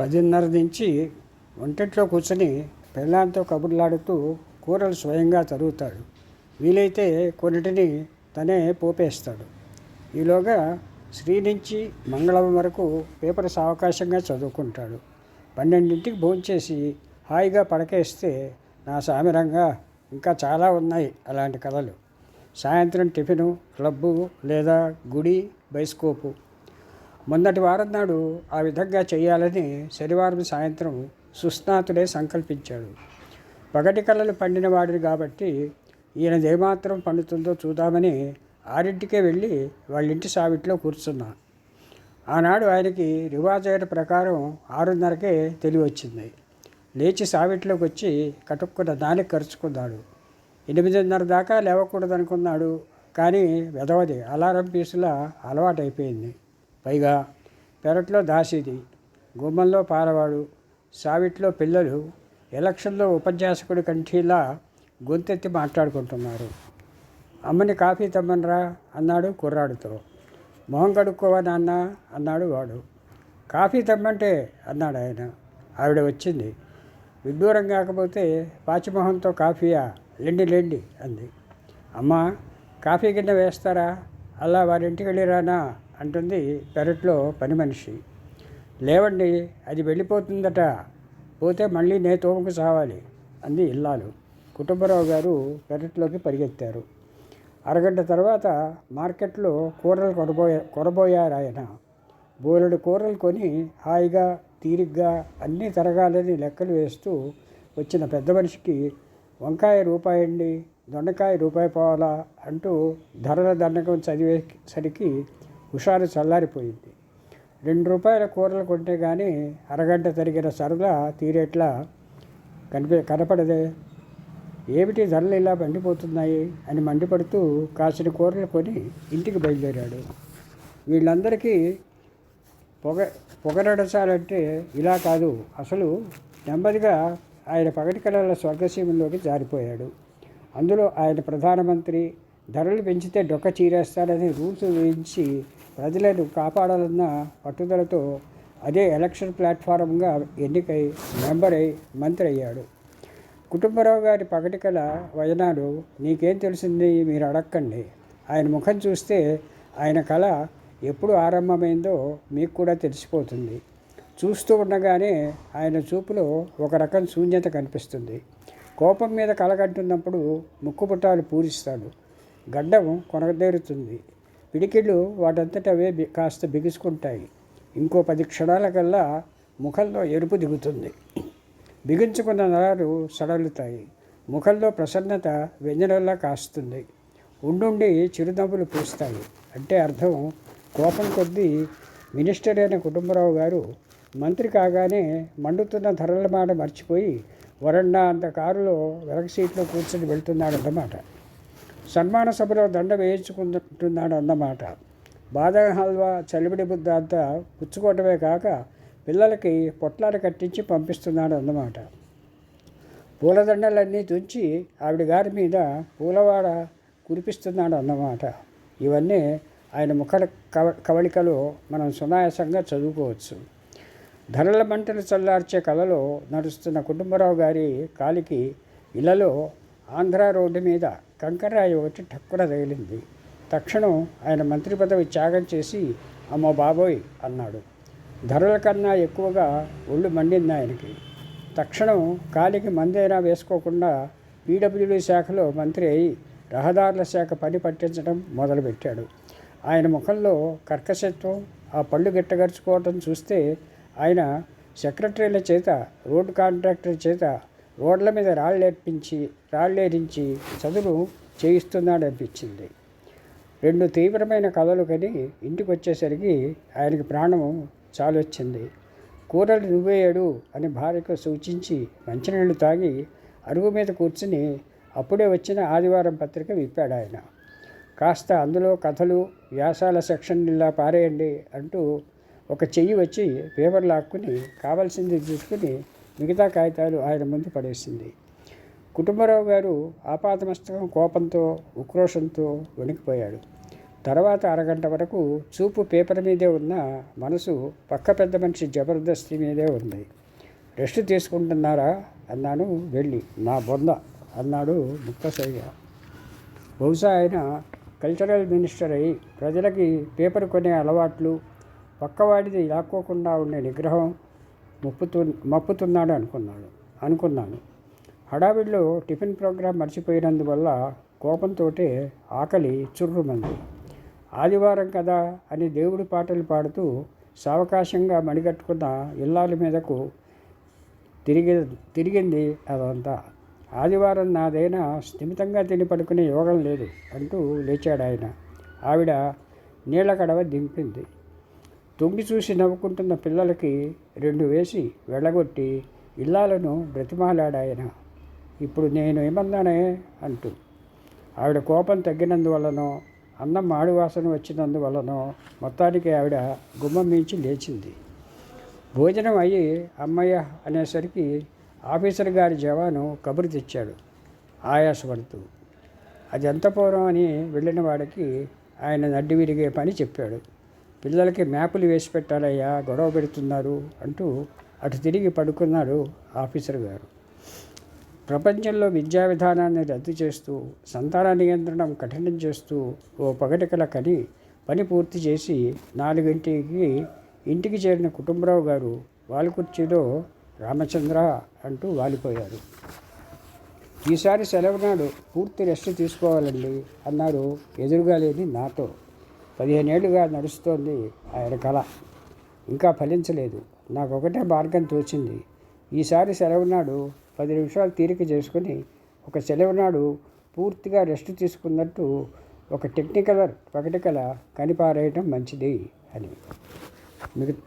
పదిన్నర నుంచి వంటట్లో కూర్చొని పెళ్ళాంతో కబుర్లాడుతూ కూరలు స్వయంగా తరుగుతాడు వీలైతే కొన్నిటిని తనే పోపేస్తాడు. ఈలోగా శ్రీ నుంచి మంగళవారం వరకు పేపర్ సావకాశంగా చదువుకుంటాడు. పన్నెండింటికి భోంచేసి హాయిగా పడకేస్తే నా సామిరంగా ఇంకా చాలా ఉన్నాయి అలాంటి కథలు. సాయంత్రం టిఫిను క్లబ్బు లేదా గుడి బైస్కోపు మొన్నటి వారం నాడు ఆ విధంగా చేయాలని శనివారం సాయంత్రం సుస్నాతుడే సంకల్పించాడు. పగటి కళలు పండిన వాడిని కాబట్టి ఈయనది ఏమాత్రం పండుతుందో చూద్దామని ఆరింటికే వెళ్ళి వాళ్ళింటి సావిట్లో కూర్చున్నా. ఆనాడు ఆయనకి రివాజైన ప్రకారం ఆరున్నరకే తెలివి వచ్చింది లేచి సావిట్లోకి వచ్చి కటుక్కున్న దానికి ఖర్చుకున్నాడు ఎనిమిదిన్నర దాకా లేవకూడదనుకున్నాడు కానీ వెదవది అలారం పీసులా అలవాటైపోయింది. పైగా పెరట్లో దాసిది. గుమ్మంలో పారవాడు సావిట్లో పిల్లలు ఎలక్షన్లో ఉపన్యాసకుడి కంఠీలా గొంతెత్తి మాట్లాడుకుంటున్నారు. అమ్మని కాఫీ తమ్మనరా? అన్నాడు కుర్రాడితో. మొహం కడుక్కోవా నాన్న? అన్నాడు వాడు. కాఫీ తెమ్మంటే అన్నాడు ఆయన. ఆవిడ వచ్చింది. విడ్డూరం కాకపోతే పాచిమొహంతో కాఫీయా? లెండి లెండి అంది. అమ్మా కాఫీ కింద వేస్తారా? అలా వారింటికి వెళ్ళిరానా? అంటుంది పెరట్లో పని మనిషి. లేవండి అది వెళ్ళిపోతుందట. పోతే మళ్ళీ నే తోముకు సావాలి అంది ఇల్లాలు. కుటుంబరావు గారు పెరట్లోకి పరిగెత్తారు. అరగంట తర్వాత మార్కెట్లో కూరలు కొనబోయా కొనబోయారాయన. బోలెడు కూరలు కొని హాయిగా తీరిగ్గా అన్నీ తరగాలని లెక్కలు వేస్తూ వచ్చిన పెద్ద మనిషికి వంకాయ రూపాయండి దొండకాయ రూపాయి పోవాలా? అంటూ ధరల దండకం చదివేసరికి హుషారు చల్లారిపోయింది. రెండు రూపాయల కూరలు కొంటే కానీ అరగంట తరిగిన సరదా తీరేట్లా కనిపి కనపడదే? ఏమిటి ధరలు ఇలా మండిపోతున్నాయి అని మండిపడుతూ కాసిన కూరలు కొని ఇంటికి బయలుదేరాడు. వీళ్ళందరికీ పొగ పొగరడచాలంటే ఇలా కాదు. అసలు నెమ్మదిగా ఆయన పగటి కళల స్వర్గసీమలోకి జారిపోయాడు. అందులో ఆయన ప్రధానమంత్రి ధరలు పెంచితే డొక్క చీరేస్తాడని రూల్స్ వేయించి ప్రజలను కాపాడాలన్న పట్టుదలతో అదే ఎలక్షన్ ప్లాట్ఫారంగా ఎన్నికై మెంబర్ అయి మంత్రి అయ్యాడు కుటుంబరావు గారి పగటి కళ నీకేం తెలిసింది మీరు అడక్కండి. ఆయన ముఖం చూస్తే ఆయన కళ ఎప్పుడు ఆరంభమైందో మీకు కూడా తెలిసిపోతుంది. చూస్తూ ఉండగానే ఆయన చూపులో ఒక రకం శూన్యత కనిపిస్తుంది. కోపం మీద కలగంటున్నప్పుడు ముక్కుపుట్టాలు పూరిస్తాడు. గడ్డం కొనదేరుతుంది పిడికిళ్ళు వాటంతట అవే బి- కాస్త బిగుసుకుంటాయి. ఇంకో పది క్షణాలకల్లా ముఖంలో ఎరుపు దిగుతుంది. బిగించుకున్న నరాలు సడలుతాయి. ముఖంలో ప్రసన్నత వెన్నెలలా కాస్తుంది. ఉండుండి చిరునవ్వులు పూస్తాయి. అంటే అర్థం కోపం కొద్దీ మినిస్టర్ అయిన కుటుంబరావు గారు మంత్రి కాగానే మండుతున్న ధరల మాట మర్చిపోయి వరండా అంత కారులో వెనక సీట్లో కూర్చొని వెళ్తున్నాడన్నమాట సన్మాన సభలో దండ వేయించుకుంటున్నాడు అన్నమాట. బాదం హల్వా చలివిడి బుద్ధ అంతా పుచ్చుకోవటమే కాక పిల్లలకి పొట్లాలు కట్టించి పంపిస్తున్నాడు అన్నమాట. పూలదండలన్నీ తుంచి ఆవిడ గారి మీద పూలవాడ కురిపిస్తున్నాడు అన్నమాట. ఇవన్నీ ఆయన ముఖ కవ కవళికలో మనం సునాయాసంగా చదువుకోవచ్చు. ధరల మంటలు చల్లార్చే కళలో నడుస్తున్న కుటుంబరావు గారి కాలికి ఇళ్ళలో ఆంధ్ర రోడ్డు మీద కంకర్రాయి ఒకటి టక్కున తగిలింది. తక్షణం ఆయన మంత్రి పదవి త్యాగం చేసి అమ్మో బాబోయ్ అన్నాడు. ధరల కన్నా ఎక్కువగా ఒళ్ళు మండింది ఆయనకి. తక్షణం కాలికి మందైనా వేసుకోకుండా పీడబ్ల్యూడీ శాఖలో మంత్రి అయి రహదారుల శాఖ పని పట్టించడం మొదలుపెట్టాడు. ఆయన ముఖంలో కర్కశత్వం ఆ పళ్ళు గిట్టగరుచుకోవటం చూస్తే ఆయన సెక్రటరీల చేత రోడ్డు కాంట్రాక్టర్ చేత రోడ్ల మీద రాళ్ళేర్పించి రాళ్ళేరించి చదువు చేయిస్తున్నాడనిపించింది. రెండు తీవ్రమైన కథలు కని ఇంటికి వచ్చేసరికి ఆయనకి ప్రాణం చాలొచ్చింది. కూరలు నువ్వేయడు అని భార్యకు సూచించి మంచినీళ్ళు తాగి అరుగు మీద కూర్చుని అప్పుడే వచ్చిన ఆదివారం పత్రిక విప్పాడు ఆయన. కాస్త అందులో కథలు వ్యాసాల సెక్షన్ ఇలా పారేయండి అంటూ ఒక చెయ్యి వచ్చి పేపర్ లాక్కుని కావాల్సింది తీసుకుని మిగతా కాగితాలు ఆయన ముందు పడేసింది. కుటుంబరావు గారు ఆపాతమస్తకం కోపంతో ఉక్రోషంతో వణికిపోయాడు. తర్వాత అరగంట వరకు చూపు పేపర్ మీదే ఉన్న మనసు పక్క పెద్ద మనిషి జబర్దస్తి మీదే ఉంది. రెస్ట్ తీసుకుంటున్నారా? అన్నాను వెళ్ళి. నా బొంద అన్నాడు ముక్తసైగా. బహుశా ఆయన కల్చరల్ మినిస్టర్ అయి ప్రజలకి పేపర్ కొనే అలవాట్లు పక్కవాడిది లాక్కోకుండా ఉండే నిగ్రహం మొప్పుతు మప్పుతున్నాడు అనుకున్నాడు. అనుకున్నాను. హడావిడిలో టిఫిన్ ప్రోగ్రాం మర్చిపోయినందువల్ల కోపంతో ఆకలి చుర్రుమంది. ఆదివారం కదా అని దేవుడి పాటలు పాడుతూ సావకాశంగా మణిగట్టుకున్న ఇల్లాల మీదకు తిరిగి తిరిగింది అదంతా. ఆదివారం నాదైనా స్థిమితంగా తిని పడుకునే యోగం లేదు అంటూ లేచాడు ఆయన ఆవిడ నీళ్ళ కడవ దింపింది. తొంగి చూసి నవ్వుకుంటున్న పిల్లలకి రెండు వేసి వెళ్ళగొట్టి ఇల్లాలను బ్రతిమాలాడాయన. ఇప్పుడు నేను ఏమన్నానే అంటూ. ఆవిడ కోపం తగ్గినందువలనో అన్నం మాడివాసన వాసన వచ్చినందువల్లనో మొత్తానికి ఆవిడ గుమ్మం మించి లేచింది. భోజనం అయ్యి అమ్మయ్య అనేసరికి ఆఫీసర్ గారి జవాను కబురు తెచ్చాడు. ఆయాసపడుతూ అది ఎంత పూర్వం అని వెళ్ళిన వాడికి ఆయన నడ్డి విరిగే పని చెప్పాడు. పిల్లలకి మ్యాపులు వేసి పెట్టాలయ్యా గొడవ పెడుతున్నారు అంటూ అటు తిరిగి పడుకున్నాడు ఆఫీసర్ గారు. ప్రపంచంలో విద్యా విధానాన్ని రద్దు చేస్తూ సంతాన నియంత్రణం కఠినం చేస్తూ ఓ పగటికల కని పని పూర్తి చేసి నాలుగింటికి ఇంటికి చేరిన కుటుంబరావు గారు వాళ్ళ కుర్చీలో రామచంద్ర అంటూ వాలిపోయారు. ఈసారి సెలవు నాడు పూర్తి రెస్ట్ తీసుకోవాలండి అన్నారు ఎదురుగా లేని నాతో. పదిహేనేళ్ళుగా నడుస్తోంది ఆయన కళ. ఇంకా ఫలించలేదు. నాకు ఒకటే మార్గం తోచింది. ఈసారి సెలవు నాడు పది నిమిషాలు తీరిక చేసుకుని ఒక సెలవు నాడు పూర్తిగా రెస్ట్ తీసుకున్నట్టు ఒక టెక్నికల్ ప్రకటికల కనిపారేయటం మంచిది అని. మిగతా